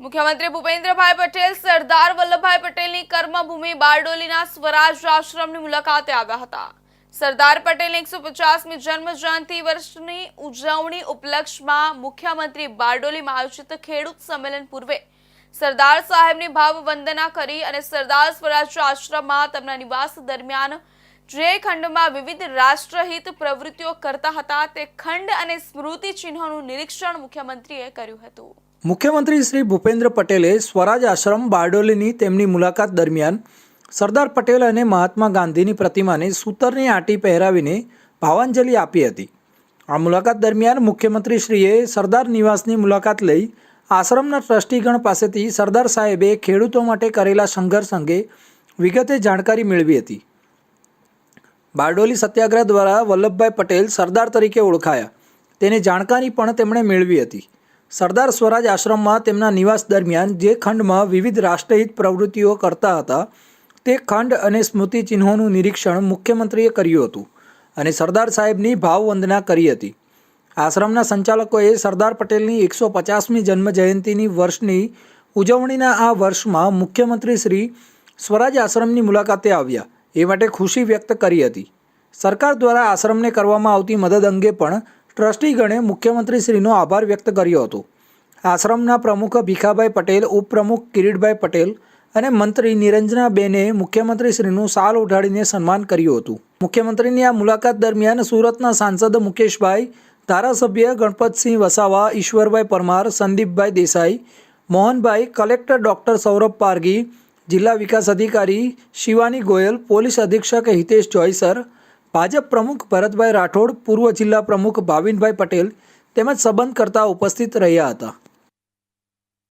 મુખ્યમંત્રી ભૂપેન્દ્રભાઈ પટેલ, સરદાર વલ્લભભાઈ પટેલની કર્મભૂમિ બારડોલીના સ્વરાજ આશ્રમની મુલાકાતે આવ્યા હતા. સરદાર પટેલની એકસો પચાસમી જન્મ જયંતિ વર્ષની ઉજવણી ઉપલક્ષમાં મુખ્યમંત્રી બારડોલીમાં આયોજિત ખેડૂત સંમેલન પૂર્વે સરદાર સાહેબની ભાવ વંદના કરી અને સરદાર સ્વરાજ આશ્રમમાં તેમના નિવાસ દરમિયાન જે ખંડમાં વિવિધ રાષ્ટ્રહિત પ્રવૃત્તિઓ કરતા હતા, તે ખંડ અને સ્મૃતિ ચિહ્નોનું નિરીક્ષણ મુખ્યમંત્રીએ કર્યું હતું. મુખ્યમંત્રી શ્રી ભૂપેન્દ્ર પટેલે સ્વરાજ આશ્રમ બારડોલીની તેમની મુલાકાત દરમિયાન સરદાર પટેલ અને મહાત્મા ગાંધીની પ્રતિમાને સૂતરની આંટી પહેરાવીને ભાવાંજલિ આપી હતી. આ મુલાકાત દરમિયાન મુખ્યમંત્રી શ્રીએ સરદાર નિવાસની મુલાકાત લઈ આશ્રમના ટ્રસ્ટીગણ પાસેથી સરદાર સાહેબે ખેડૂતો માટે કરેલા સંઘર્ષ અંગે વિગતે જાણકારી મેળવી હતી. બારડોલી સત્યાગ્રહ દ્વારા વલ્લભભાઈ પટેલ સરદાર તરીકે ઓળખાયા. તેની જાણકારી પણ તેમણે મેળવી હતી. સરદાર સ્વરાજ આશ્રમમાં તેમના નિવાસ દરમિયાન જે ખંડમાં વિવિધ રાષ્ટ્રહિત પ્રવૃત્તિઓ કરતા હતા, તે ખંડ અને સ્મૃતિચિહ્નોનું નિરીક્ષણ મુખ્યમંત્રીએ કર્યું હતું અને સરદાર સાહેબની ભાવવંદના કરી હતી. આશ્રમના સંચાલકોએ સરદાર પટેલની એકસો પચાસમી જન્મ જયંતિની વર્ષની ઉજવણીના આ વર્ષમાં મુખ્યમંત્રી શ્રી સ્વરાજ આશ્રમની મુલાકાતે આવ્યા. એ માટે ખુશી વ્યક્ત કરી હતી. સરકાર દ્વારા આશ્રમને કરવામાં આવતી મદદ અંગે પણ ટ્રસ્ટીગણે મુખ્યમંત્રીશ્રીનો આભાર વ્યક્ત કર્યો હતો. આશ્રમના પ્રમુખ ભીખાભાઈ પટેલ, ઉપપ્રમુખ કિરીટભાઈ પટેલ અને મંત્રી નિરંજનાબેને મુખ્યમંત્રીશ્રીનું સાલ ઉઠાડીને સન્માન કર્યું હતું. મુખ્યમંત્રીની આ મુલાકાત દરમિયાન સુરતના સાંસદ મુકેશભાઈ, ધારાસભ્ય ગણપતસિંહ વસાવા, ઈશ્વરભાઈ પરમાર, સંદીપભાઈ દેસાઈ, મોહનભાઈ, કલેક્ટર ડૉક્ટર સૌરભ પારગી જિલ્લા વિકાસ અધિકારી શિવાની ગોયલ, પોલીસ અધિક્ષક હિતેશ જોઈસર ભાજપ પ્રમુખ ભરતભાઈ રાઠોડ પૂર્વ જિલ્લા પ્રમુખ ભાવિનભાઈ પટેલ તેમજ સંબંધકર્તા ઉપસ્થિત રહ્યા હતા.